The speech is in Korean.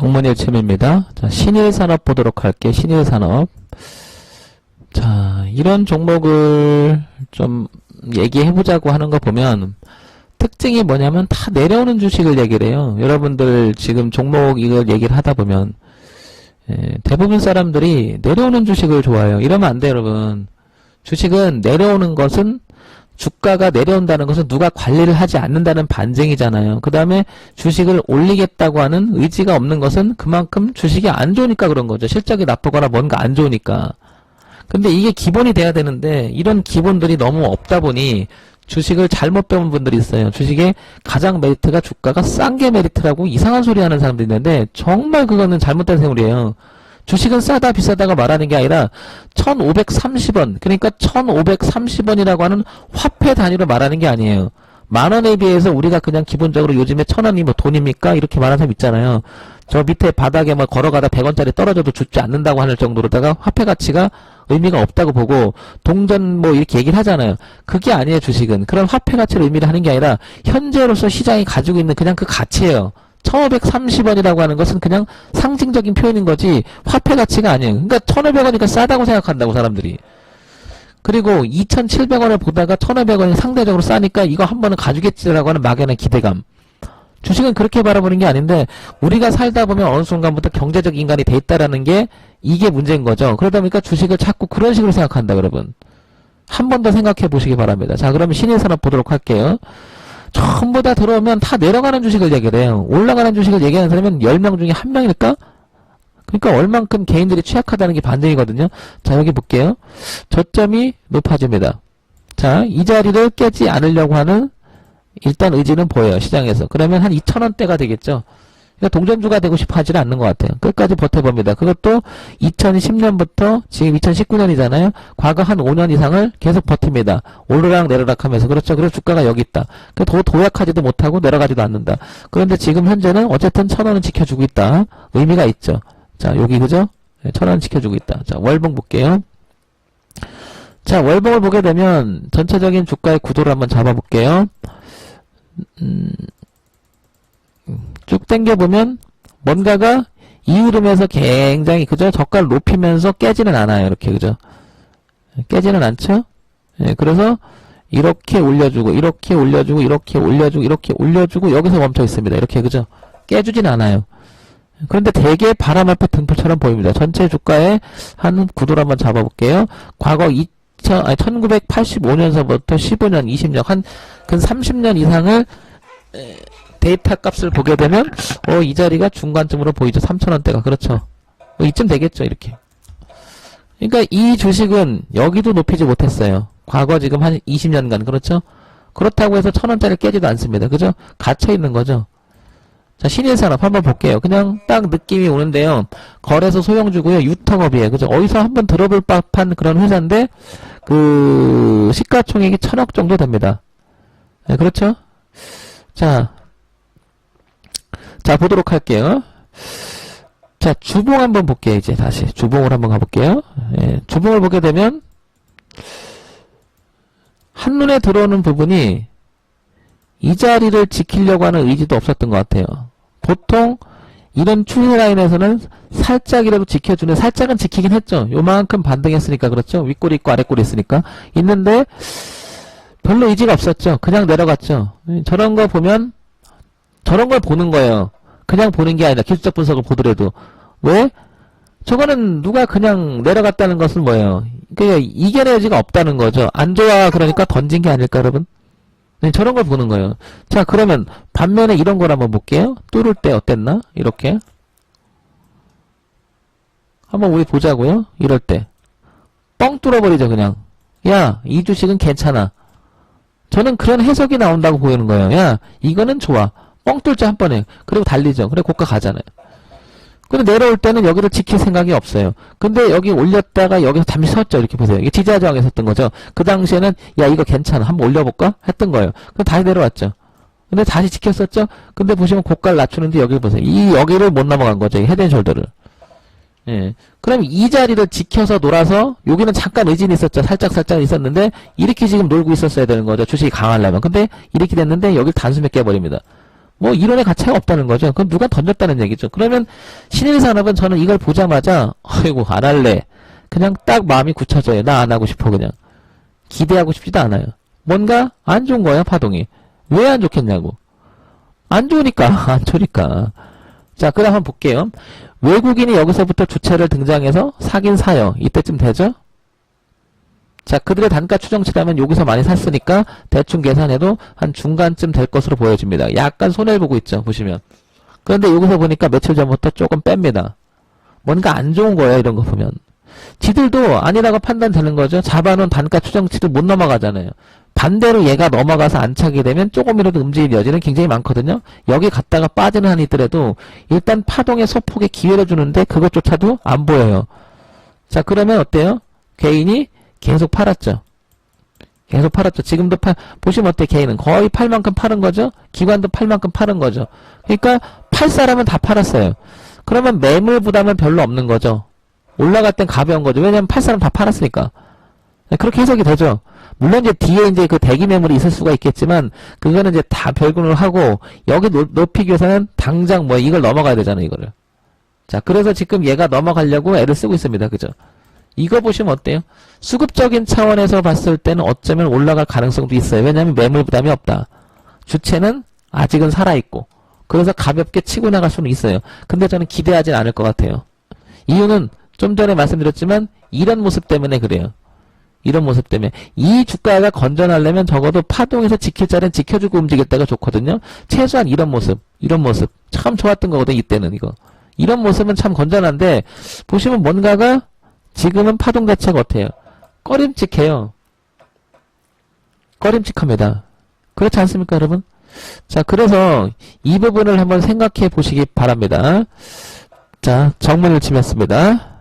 정문일 채입니다 자, 신일산업 보도록 할게요. 신일산업. 자, 이런 종목을 좀 얘기해보자고 하는 거 보면, 특징이 뭐냐면 다 내려오는 주식을 얘기를 해요. 여러분들 지금 종목 이걸 얘기를 하다 보면, 예, 대부분 사람들이 내려오는 주식을 좋아해요. 이러면 안 돼요, 여러분. 주식은 내려오는 것은 주가가 내려온다는 것은 누가 관리를 하지 않는다는 반증이잖아요. 그 다음에 주식을 올리겠다고 하는 의지가 없는 것은 그만큼 주식이 안 좋으니까 그런 거죠. 실적이 나쁘거나 뭔가 안 좋으니까. 근데 이게 기본이 돼야 되는데 이런 기본들이 너무 없다 보니 주식을 잘못 배운 분들이 있어요. 주식의 가장 메리트가 주가가 싼 게 메리트라고 이상한 소리 하는 사람들이 있는데 정말 그거는 잘못된 세물이에요. 주식은 싸다 비싸다가 말하는 게 아니라 1530원 그러니까 1530원이라고 하는 화폐 단위로 말하는 게 아니에요. 만 원에 비해서 우리가 그냥 기본적으로 요즘에 천 원이 뭐 돈입니까? 이렇게 말하는 사람 있잖아요. 저 밑에 바닥에 뭐 걸어가다 100원짜리 떨어져도 죽지 않는다고 하는 정도로다가 화폐 가치가 의미가 없다고 보고 동전 뭐 이렇게 얘기를 하잖아요. 그게 아니에요, 주식은. 그런 화폐 가치를 의미를 하는 게 아니라 현재로서 시장이 가지고 있는 그냥 그 가치예요. 1530원이라고 하는 것은 그냥 상징적인 표현인 거지 화폐 가치가 아니에요. 그러니까 1500원이니까 싸다고 생각한다고 사람들이. 그리고 2,700원을 보다가 1,500원이 상대적으로 싸니까 이거 한 번은 가지겠지라고 하는 막연한 기대감. 주식은 그렇게 바라보는 게 아닌데 우리가 살다 보면 어느 순간부터 경제적 인간이 돼 있다라는 게 이게 문제인 거죠. 그러다 보니까 주식을 자꾸 그런 식으로 생각한다 여러분. 한 번 더 생각해 보시기 바랍니다. 자 그러면 신일산업 보도록 할게요. 전부 다 들어오면 다 내려가는 주식을 얘기를 해요. 올라가는 주식을 얘기하는 사람은 10명 중에 한 명일까? 그러니까 얼만큼 개인들이 취약하다는 게 반증이거든요. 자, 여기 볼게요. 저점이 높아집니다. 자, 이 자리를 깨지 않으려고 하는 일단 의지는 보여요. 시장에서. 그러면 한 2,000원대가 되겠죠. 그러니까 동전주가 되고 싶어 하지는 않는 것 같아요. 끝까지 버텨봅니다. 그것도 2010년부터 지금 2019년이잖아요. 과거 한 5년 이상을 계속 버팁니다. 오르락 내리락 하면서. 그렇죠. 그래서 주가가 여기 있다. 더 도약하지도 못하고 내려가지도 않는다. 그런데 지금 현재는 어쨌든 천 원은 지켜주고 있다. 의미가 있죠. 자, 여기 그죠? 네, 천원 지켜주고 있다. 자, 월봉 볼게요. 자, 월봉을 보게 되면 전체적인 주가의 구도를 한번 잡아볼게요. 음, 쭉 당겨보면 뭔가가 이 흐름에서 굉장히 그죠? 저가를 높이면서 깨지는 않아요. 이렇게 그죠? 깨지는 않죠? 예, 그래서 이렇게 올려주고 이렇게 올려주고 이렇게 올려주고 이렇게 올려주고 여기서 멈춰 있습니다. 이렇게 그죠? 깨주진 않아요. 그런데 대개 바람 앞에 등불처럼 보입니다. 전체 주가의 한 구도를 한번 잡아볼게요. 과거 2000, 아니, 1985년서부터 15년, 20년, 한, 근 30년 이상을 에, 데이터 값을 보게 되면 어, 이 자리가 중간쯤으로 보이죠. 3천원대가. 그렇죠. 어, 이쯤 되겠죠. 이렇게. 그러니까 이 주식은 여기도 높이지 못했어요. 과거 지금 한 20년간. 그렇죠? 그렇다고 해서 천원짜리 깨지도 않습니다. 그죠? 갇혀 있는 거죠. 자, 신일산업 한번 볼게요. 그냥 딱 느낌이 오는데요. 거래소 소형주고요. 유통업이에요. 그죠? 어디서 한번 들어볼 법한 그런 회사인데, 그, 시가총액이 천억 정도 됩니다. 네, 그렇죠? 자, 자, 보도록 할게요. 자, 주봉 한번 볼게요, 이제 다시. 주봉을 한번 가볼게요. 예, 주봉을 보게 되면, 한눈에 들어오는 부분이, 이 자리를 지키려고 하는 의지도 없었던 것 같아요. 보통, 이런 추세 라인에서는 살짝이라도 지켜주는, 살짝은 지키긴 했죠. 요만큼 반등했으니까, 그렇죠? 윗골이 있고 아랫골이 있으니까. 있는데, 별로 의지가 없었죠. 그냥 내려갔죠. 저런 거 보면, 저런 걸 보는 거예요. 그냥 보는 게 아니라 기술적 분석을 보더라도 왜? 저거는 누가 그냥 내려갔다는 것은 뭐예요? 그 이겨낼 여지가 없다는 거죠. 안 좋아 그러니까 던진 게 아닐까 여러분? 네, 저런 걸 보는 거예요. 자 그러면 반면에 이런 걸 한번 볼게요. 뚫을 때 어땠나? 이렇게 한번 우리 보자고요. 이럴 때 뻥 뚫어버리죠 그냥. 야 이 주식은 괜찮아. 저는 그런 해석이 나온다고 보이는 거예요. 야 이거는 좋아. 뻥 뚫자 한 번에. 그리고 달리죠. 그래 고가 가잖아요. 근데 내려올 때는 여기를 지킬 생각이 없어요. 근데 여기 올렸다가 여기서 잠시 섰죠. 이렇게 보세요. 이게 지지하저항에 섰던 거죠. 그 당시에는 야 이거 괜찮아. 한번 올려볼까? 했던 거예요. 그럼 다시 내려왔죠. 근데 다시 지켰었죠. 근데 보시면 고가를 낮추는데 여기 보세요. 이 여기를 못 넘어간 거죠. 이 헤드앤숄더를. 예. 그럼 이 자리를 지켜서 놀아서 여기는 잠깐 의진이 있었죠. 살짝 살짝 있었는데 이렇게 지금 놀고 있었어야 되는 거죠. 주식이 강하려면. 근데 이렇게 됐는데 여기 단숨에 깨버립니다. 뭐 이론의 가치가 없다는 거죠. 그럼 누가 던졌다는 얘기죠. 그러면 신일 산업은 저는 이걸 보자마자 아이고 안 할래. 그냥 딱 마음이 굳혀져요. 나 안 하고 싶어 그냥. 기대하고 싶지도 않아요. 뭔가 안 좋은 거야 파동이. 왜 안 좋겠냐고. 안 좋으니까 안 좋으니까. 자 그럼 한번 볼게요. 외국인이 여기서부터 주체를 등장해서 사긴 사요. 이때쯤 되죠? 자, 그들의 단가 추정치라면 여기서 많이 샀으니까 대충 계산해도 한 중간쯤 될 것으로 보여집니다. 약간 손해를 보고 있죠, 보시면. 그런데 여기서 보니까 며칠 전부터 조금 뺍니다. 뭔가 안 좋은 거예요, 이런 거 보면. 지들도 아니라고 판단되는 거죠. 잡아놓은 단가 추정치를 못 넘어가잖아요. 반대로 얘가 넘어가서 안 차게 되면 조금이라도 움직일 여지는 굉장히 많거든요. 여기 갔다가 빠지는 한이 있더라도 일단 파동의 소폭에 기회를 주는데 그것조차도 안 보여요. 자, 그러면 어때요? 개인이 계속 팔았죠. 계속 팔았죠. 지금도 팔, 보시면 어때, 개인은. 거의 팔 만큼 파는 거죠? 기관도 팔 만큼 파는 거죠. 그러니까, 팔 사람은 다 팔았어요. 그러면 매물 부담은 별로 없는 거죠. 올라갈 땐 가벼운 거죠. 왜냐면 팔 사람 다 팔았으니까. 네, 그렇게 해석이 되죠. 물론 이제 뒤에 이제 그 대기 매물이 있을 수가 있겠지만, 그거는 이제 다 별군을 하고, 여기 높- 높이기 위해서는 당장 뭐 이걸 넘어가야 되잖아요, 이거를. 자, 그래서 지금 얘가 넘어가려고 애를 쓰고 있습니다. 그죠? 이거 보시면 어때요? 수급적인 차원에서 봤을 때는 어쩌면 올라갈 가능성도 있어요. 왜냐하면 매물 부담이 없다. 주체는 아직은 살아있고. 그래서 가볍게 치고 나갈 수는 있어요. 근데 저는 기대하진 않을 것 같아요. 이유는 좀 전에 말씀드렸지만 이런 모습 때문에 그래요. 이런 모습 때문에 이 주가가 건전하려면 적어도 파동에서 지킬 자리는 지켜주고 움직일 때가 좋거든요. 최소한 이런 모습, 이런 모습 참 좋았던 거거든 이때는 이거. 이런 모습은 참 건전한데 보시면 뭔가가 지금은 파동 자체가 어때요? 꺼림칙해요. 꺼림칙합니다. 그렇지 않습니까, 여러분? 자, 그래서 이 부분을 한번 생각해 보시기 바랍니다. 자, 정문을 치겠습니다.